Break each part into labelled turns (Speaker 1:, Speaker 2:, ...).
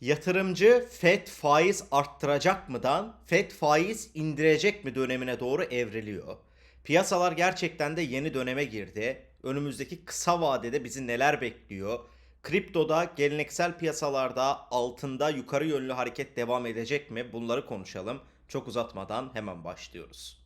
Speaker 1: Yatırımcı FED faiz arttıracak mıdan FED faiz indirecek mi dönemine doğru evriliyor. Piyasalar gerçekten de yeni döneme girdi. Önümüzdeki kısa vadede bizi neler bekliyor? Kriptoda, geleneksel piyasalarda altında yukarı yönlü hareket devam edecek mi? Bunları konuşalım. Çok uzatmadan hemen başlıyoruz.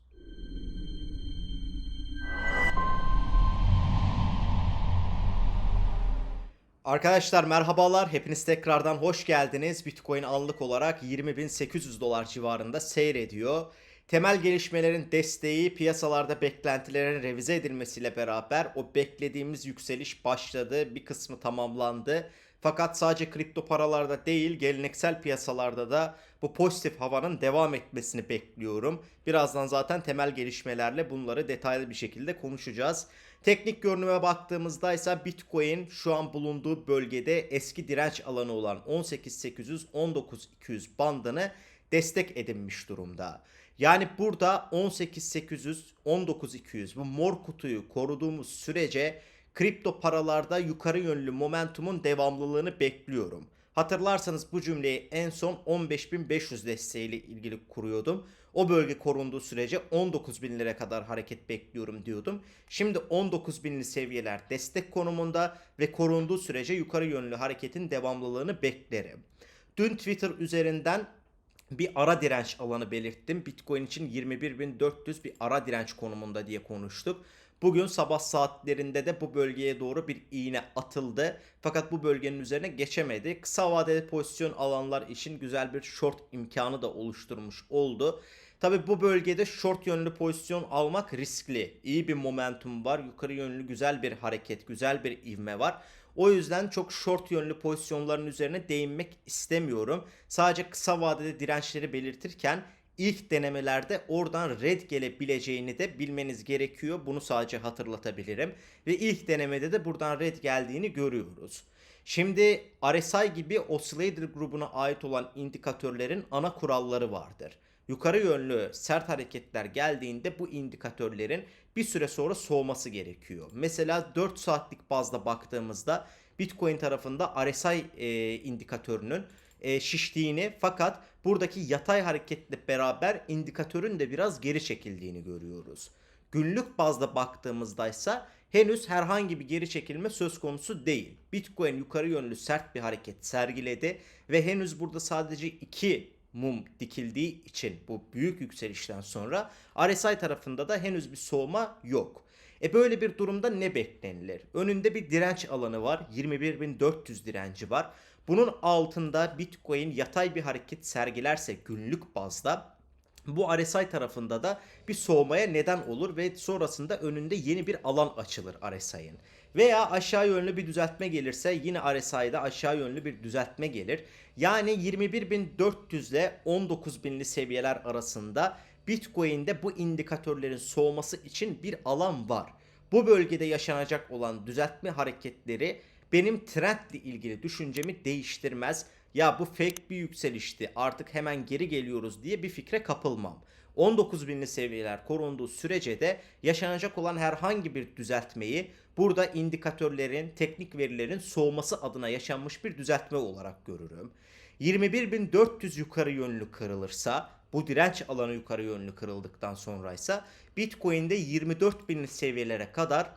Speaker 1: Arkadaşlar merhabalar. Hepiniz tekrardan hoş geldiniz. Bitcoin anlık olarak 20.800 dolar civarında seyrediyor. Temel gelişmelerin desteği piyasalarda beklentilerin revize edilmesiyle beraber o beklediğimiz yükseliş başladı. Bir kısmı tamamlandı. Fakat sadece kripto paralarda değil geleneksel piyasalarda da bu pozitif havanın devam etmesini bekliyorum. Birazdan zaten temel gelişmelerle bunları detaylı bir şekilde konuşacağız. Teknik görünüme baktığımızda ise Bitcoin şu an bulunduğu bölgede eski direnç alanı olan 18.800-19.200 bandını destek edinmiş durumda. Yani burada 18.800-19.200 bu mor kutuyu koruduğumuz sürece kripto paralarda yukarı yönlü momentumun devamlılığını bekliyorum. Hatırlarsanız bu cümleyi en son 15.500 desteğiyle ilgili kuruyordum. O bölge korunduğu sürece 19.000 lira kadar hareket bekliyorum diyordum. Şimdi 19.000'li seviyeler destek konumunda ve korunduğu sürece yukarı yönlü hareketin devamlılığını beklerim. Dün Twitter üzerinden bir ara direnç alanı belirttim. Bitcoin için 21.400 bir ara direnç konumunda diye konuştuk. Bugün sabah saatlerinde de bu bölgeye doğru bir iğne atıldı. Fakat bu bölgenin üzerine geçemedi. Kısa vadeli pozisyon alanlar için güzel bir short imkanı da oluşturmuş oldu. Tabi bu bölgede short yönlü pozisyon almak riskli. İyi bir momentum var. Yukarı yönlü güzel bir hareket, güzel bir ivme var. O yüzden çok short yönlü pozisyonların üzerine değinmek istemiyorum. Sadece kısa vadede dirençleri belirtirken ilk denemelerde oradan red gelebileceğini de bilmeniz gerekiyor. Bunu sadece hatırlatabilirim. Ve ilk denemede de buradan red geldiğini görüyoruz. Şimdi RSI gibi Oscillator grubuna ait olan indikatörlerin ana kuralları vardır. Yukarı yönlü sert hareketler geldiğinde bu indikatörlerin bir süre sonra soğuması gerekiyor. Mesela 4 saatlik bazda baktığımızda Bitcoin tarafında RSI e, indikatörünün e, şiştiğini fakat buradaki yatay hareketle beraber indikatörün de biraz geri çekildiğini görüyoruz. Günlük bazda baktığımızda ise henüz herhangi bir geri çekilme söz konusu değil. Bitcoin yukarı yönlü sert bir hareket sergiledi ve henüz burada sadece iki mum dikildiği için bu büyük yükselişten sonra RSI tarafında da henüz bir soğuma yok. E böyle bir durumda ne beklenilir? Önünde bir direnç alanı var. 21.400 direnci var. Bunun altında Bitcoin yatay bir hareket sergilerse günlük bazda bu RSI tarafında da bir soğumaya neden olur ve sonrasında önünde yeni bir alan açılır RSI'ın. Veya aşağı yönlü bir düzeltme gelirse yine RSI'da aşağı yönlü bir düzeltme gelir. Yani 21.400 ile 19.000'li seviyeler arasında Bitcoin'de bu indikatörlerin soğuması için bir alan var. Bu bölgede yaşanacak olan düzeltme hareketleri benim trendle ilgili düşüncemi değiştirmez. Ya bu fake bir yükselişti artık hemen geri geliyoruz diye bir fikre kapılmam. 19.000'li seviyeler korunduğu sürece de yaşanacak olan herhangi bir düzeltmeyi burada indikatörlerin, teknik verilerin soğuması adına yaşanmış bir düzeltme olarak görürüm. 21.400 yukarı yönlü kırılırsa bu direnç alanı yukarı yönlü kırıldıktan sonraysa Bitcoin'de 24.000'li seviyelere kadar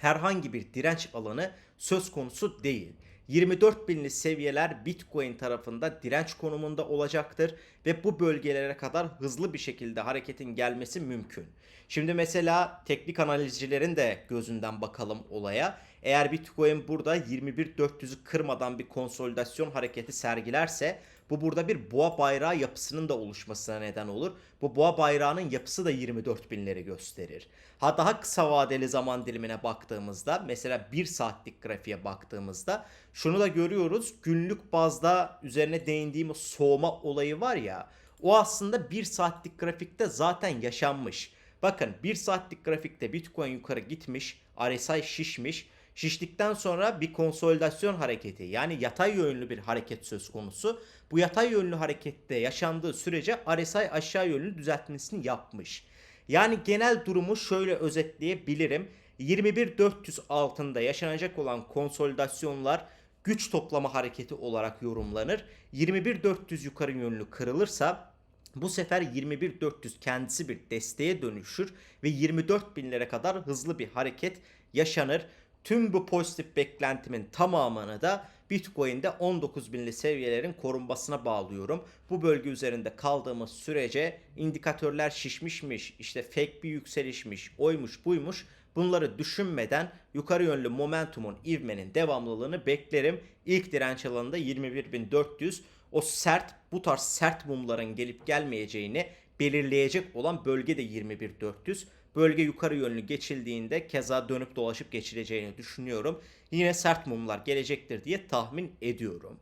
Speaker 1: herhangi bir direnç alanı söz konusu değil. 24.000'li seviyeler Bitcoin tarafında direnç konumunda olacaktır ve bu bölgelere kadar hızlı bir şekilde hareketin gelmesi mümkün. Şimdi mesela teknik analizcilerin de gözünden bakalım olaya. Eğer Bitcoin burada 21.400'ü kırmadan bir konsolidasyon hareketi sergilerse bu burada bir boğa bayrağı yapısının da oluşmasına neden olur. Bu boğa bayrağının yapısı da 24 binleri gösterir. Ha daha kısa vadeli zaman dilimine baktığımızda mesela 1 saatlik grafiğe baktığımızda şunu da görüyoruz. Günlük bazda üzerine değindiğim soğuma olayı var ya o aslında 1 saatlik grafikte zaten yaşanmış. Bakın 1 saatlik grafikte Bitcoin yukarı gitmiş, RSI şişmiş. Şiştikten sonra bir konsolidasyon hareketi yani yatay yönlü bir hareket söz konusu. Bu yatay yönlü harekette yaşandığı sürece RSI aşağı yönlü düzeltmesini yapmış. Yani genel durumu şöyle özetleyebilirim. 21.400 altında yaşanacak olan konsolidasyonlar güç toplama hareketi olarak yorumlanır. 21.400 yukarı yönlü kırılırsa bu sefer 21.400 kendisi bir desteğe dönüşür ve 24.000'lere kadar hızlı bir hareket yaşanır. Tüm bu pozitif beklentimin tamamını da Bitcoin'de 19.000'li seviyelerin korunmasına bağlıyorum. Bu bölge üzerinde kaldığımız sürece indikatörler şişmişmiş, işte fake bir yükselişmiş, oymuş buymuş bunları düşünmeden yukarı yönlü momentumun ivmenin devamlılığını beklerim. İlk direnç alanında 21.400 o sert bu tarz sert mumların gelip gelmeyeceğini belirleyecek olan bölge de 21.400. Bölge yukarı yönlü geçildiğinde keza dönüp dolaşıp geçileceğini düşünüyorum. Yine sert mumlar gelecektir diye tahmin ediyorum.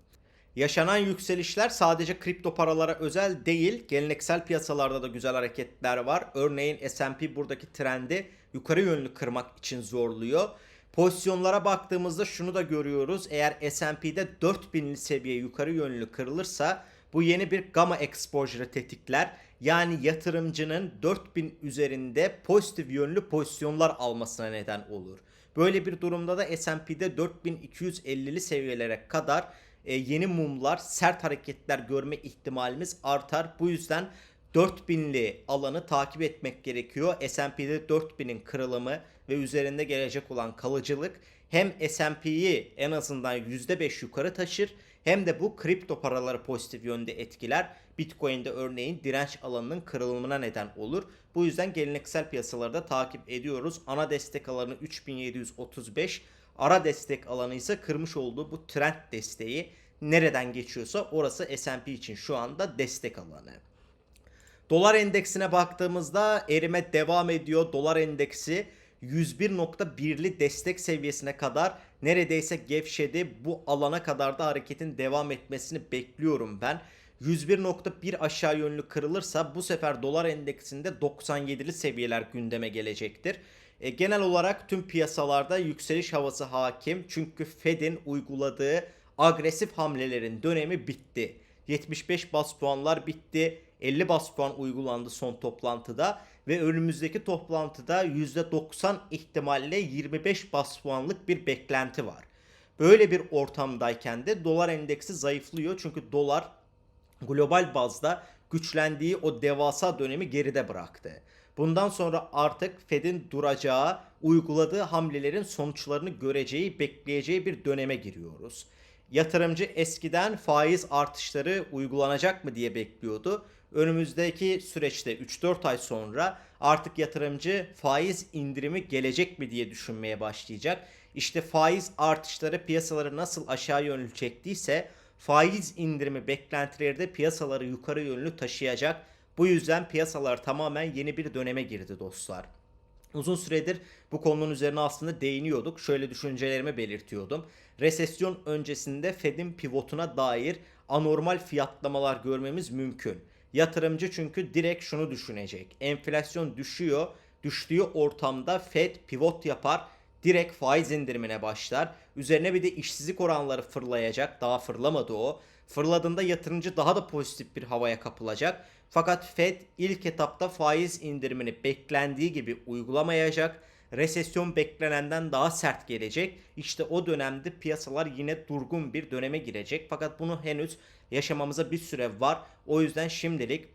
Speaker 1: Yaşanan yükselişler sadece kripto paralara özel değil, geleneksel piyasalarda da güzel hareketler var. Örneğin S&P buradaki trendi yukarı yönlü kırmak için zorluyor. Pozisyonlara baktığımızda şunu da görüyoruz. Eğer S&P'de 4000'li seviye yukarı yönlü kırılırsa bu yeni bir gamma exposure'ı tetikler. Yani yatırımcının 4000 üzerinde pozitif yönlü pozisyonlar almasına neden olur. Böyle bir durumda da S&P'de 4250'li seviyelere kadar e, yeni mumlar, sert hareketler görme ihtimalimiz artar. Bu yüzden 4000'li alanı takip etmek gerekiyor. S&P'de 4000'in kırılımı ve üzerinde gelecek olan kalıcılık hem S&P'yi en azından %5 yukarı taşır hem de bu kripto paraları pozitif yönde etkiler. Bitcoin'de örneğin direnç alanının kırılımına neden olur. Bu yüzden geleneksel piyasalarda takip ediyoruz. Ana destek alanı 3735, ara destek alanı ise kırmış olduğu bu trend desteği nereden geçiyorsa orası S&P için şu anda destek alanı. Dolar endeksine baktığımızda erime devam ediyor. Dolar endeksi 101.1'li destek seviyesine kadar neredeyse gevşedi. Bu alana kadar da hareketin devam etmesini bekliyorum ben. 101.1 aşağı yönlü kırılırsa bu sefer dolar endeksinde 97'li seviyeler gündeme gelecektir. E, genel olarak tüm piyasalarda yükseliş havası hakim. Çünkü Fed'in uyguladığı agresif hamlelerin dönemi bitti. 75 bas puanlar bitti. 50 bas puan uygulandı son toplantıda ve önümüzdeki toplantıda %90 ihtimalle 25 bas puanlık bir beklenti var. Böyle bir ortamdayken de dolar endeksi zayıflıyor çünkü dolar global bazda güçlendiği o devasa dönemi geride bıraktı. Bundan sonra artık Fed'in duracağı, uyguladığı hamlelerin sonuçlarını göreceği, bekleyeceği bir döneme giriyoruz. Yatırımcı eskiden faiz artışları uygulanacak mı diye bekliyordu. Önümüzdeki süreçte 3-4 ay sonra artık yatırımcı faiz indirimi gelecek mi diye düşünmeye başlayacak. İşte faiz artışları piyasaları nasıl aşağı yönlü çektiyse faiz indirimi beklentileri de piyasaları yukarı yönlü taşıyacak. Bu yüzden piyasalar tamamen yeni bir döneme girdi dostlar. Uzun süredir bu konunun üzerine aslında değiniyorduk. Şöyle düşüncelerimi belirtiyordum. Resesyon öncesinde Fed'in pivotuna dair anormal fiyatlamalar görmemiz mümkün. Yatırımcı çünkü direkt şunu düşünecek. Enflasyon düşüyor. Düştüğü ortamda Fed pivot yapar. Direkt faiz indirimine başlar. Üzerine bir de işsizlik oranları fırlayacak. Daha fırlamadı o. Fırladığında yatırımcı daha da pozitif bir havaya kapılacak. Fakat Fed ilk etapta faiz indirimini beklendiği gibi uygulamayacak. Resesyon beklenenden daha sert gelecek. İşte o dönemde piyasalar yine durgun bir döneme girecek. Fakat bunu henüz yaşamamıza bir süre var. O yüzden şimdilik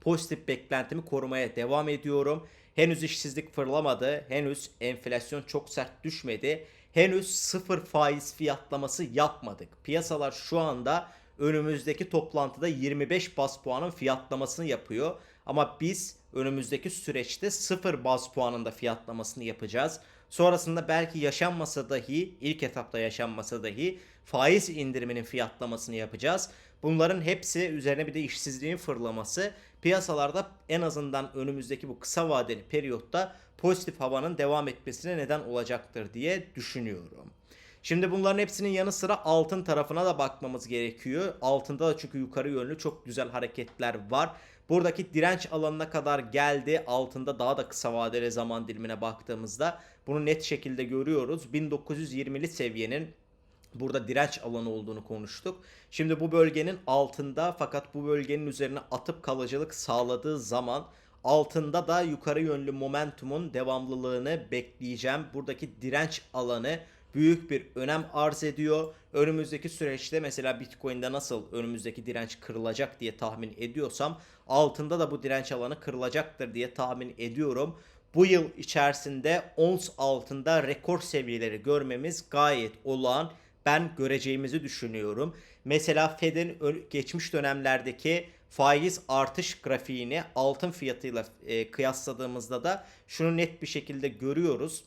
Speaker 1: pozitif beklentimi korumaya devam ediyorum. Henüz işsizlik fırlamadı. Henüz enflasyon çok sert düşmedi. Henüz sıfır faiz fiyatlaması yapmadık. Piyasalar şu anda önümüzdeki toplantıda 25 bas puanın fiyatlamasını yapıyor. Ama biz önümüzdeki süreçte 0 baz puanında fiyatlamasını yapacağız. Sonrasında belki yaşanmasa dahi ilk etapta yaşanmasa dahi faiz indiriminin fiyatlamasını yapacağız. Bunların hepsi üzerine bir de işsizliğin fırlaması piyasalarda en azından önümüzdeki bu kısa vadeli periyotta pozitif havanın devam etmesine neden olacaktır diye düşünüyorum. Şimdi bunların hepsinin yanı sıra altın tarafına da bakmamız gerekiyor. Altında da çünkü yukarı yönlü çok güzel hareketler var. Buradaki direnç alanına kadar geldi. Altında daha da kısa vadeli zaman dilimine baktığımızda bunu net şekilde görüyoruz. 1920'li seviyenin burada direnç alanı olduğunu konuştuk. Şimdi bu bölgenin altında fakat bu bölgenin üzerine atıp kalıcılık sağladığı zaman altında da yukarı yönlü momentumun devamlılığını bekleyeceğim. Buradaki direnç alanı büyük bir önem arz ediyor. Önümüzdeki süreçte mesela Bitcoin'de nasıl önümüzdeki direnç kırılacak diye tahmin ediyorsam altında da bu direnç alanı kırılacaktır diye tahmin ediyorum. Bu yıl içerisinde ons altında rekor seviyeleri görmemiz gayet olağan ben göreceğimizi düşünüyorum. Mesela Fed'in geçmiş dönemlerdeki faiz artış grafiğini altın fiyatıyla e, kıyasladığımızda da şunu net bir şekilde görüyoruz.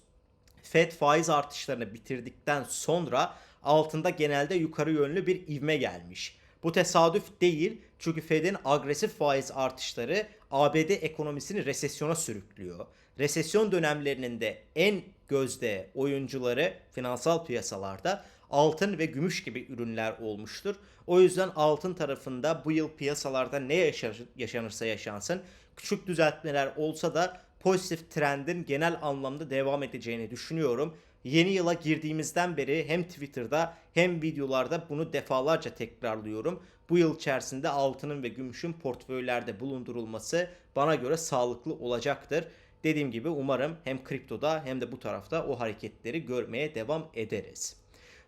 Speaker 1: Fed faiz artışlarını bitirdikten sonra altında genelde yukarı yönlü bir ivme gelmiş. Bu tesadüf değil çünkü Fed'in agresif faiz artışları ABD ekonomisini resesyona sürüklüyor. Resesyon dönemlerinin de en gözde oyuncuları finansal piyasalarda altın ve gümüş gibi ürünler olmuştur. O yüzden altın tarafında bu yıl piyasalarda ne yaşanırsa yaşansın küçük düzeltmeler olsa da pozitif trendin genel anlamda devam edeceğini düşünüyorum. Yeni yıla girdiğimizden beri hem Twitter'da hem videolarda bunu defalarca tekrarlıyorum. Bu yıl içerisinde altının ve gümüşün portföylerde bulundurulması bana göre sağlıklı olacaktır. Dediğim gibi umarım hem kriptoda hem de bu tarafta o hareketleri görmeye devam ederiz.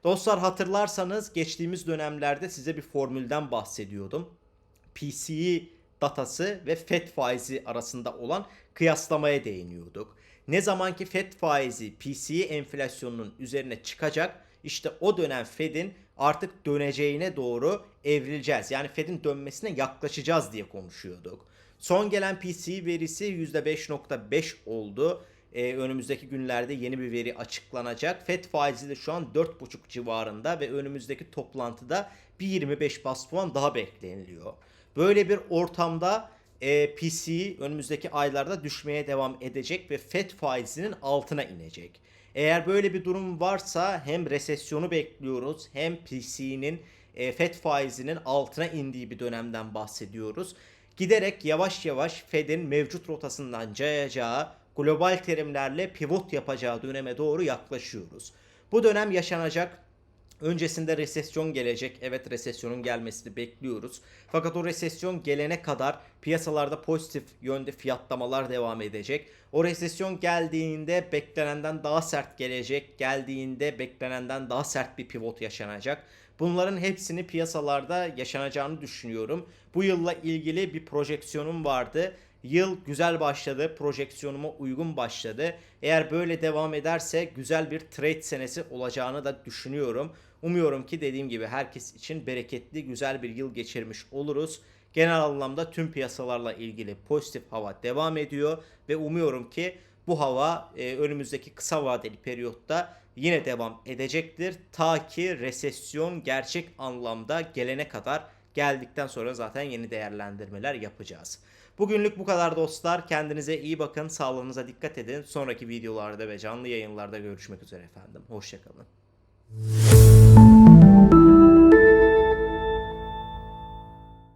Speaker 1: Dostlar hatırlarsanız geçtiğimiz dönemlerde size bir formülden bahsediyordum. PCE datası ve FED faizi arasında olan kıyaslamaya değiniyorduk. Ne zaman ki FED faizi PCE enflasyonunun üzerine çıkacak işte o dönem Fed'in artık döneceğine doğru evrileceğiz. Yani Fed'in dönmesine yaklaşacağız diye konuşuyorduk. Son gelen PCE verisi %5.5 oldu. Ee, önümüzdeki günlerde yeni bir veri açıklanacak. FED faizi de şu an 4.5 civarında ve önümüzdeki toplantıda bir 25 bas puan daha bekleniliyor. Böyle bir ortamda e, PCE önümüzdeki aylarda düşmeye devam edecek ve FED faizinin altına inecek. Eğer böyle bir durum varsa hem resesyonu bekliyoruz hem PCE'nin e, FED faizinin altına indiği bir dönemden bahsediyoruz. Giderek yavaş yavaş Fed'in mevcut rotasından cayacağı, global terimlerle pivot yapacağı döneme doğru yaklaşıyoruz. Bu dönem yaşanacak Öncesinde resesyon gelecek. Evet resesyonun gelmesini bekliyoruz. Fakat o resesyon gelene kadar piyasalarda pozitif yönde fiyatlamalar devam edecek. O resesyon geldiğinde beklenenden daha sert gelecek. Geldiğinde beklenenden daha sert bir pivot yaşanacak. Bunların hepsini piyasalarda yaşanacağını düşünüyorum. Bu yılla ilgili bir projeksiyonum vardı. Yıl güzel başladı. Projeksiyonuma uygun başladı. Eğer böyle devam ederse güzel bir trade senesi olacağını da düşünüyorum. Umuyorum ki dediğim gibi herkes için bereketli, güzel bir yıl geçirmiş oluruz. Genel anlamda tüm piyasalarla ilgili pozitif hava devam ediyor ve umuyorum ki bu hava e, önümüzdeki kısa vadeli periyotta yine devam edecektir. Ta ki resesyon gerçek anlamda gelene kadar geldikten sonra zaten yeni değerlendirmeler yapacağız. Bugünlük bu kadar dostlar. Kendinize iyi bakın. Sağlığınıza dikkat edin. Sonraki videolarda ve canlı yayınlarda görüşmek üzere efendim. Hoşçakalın.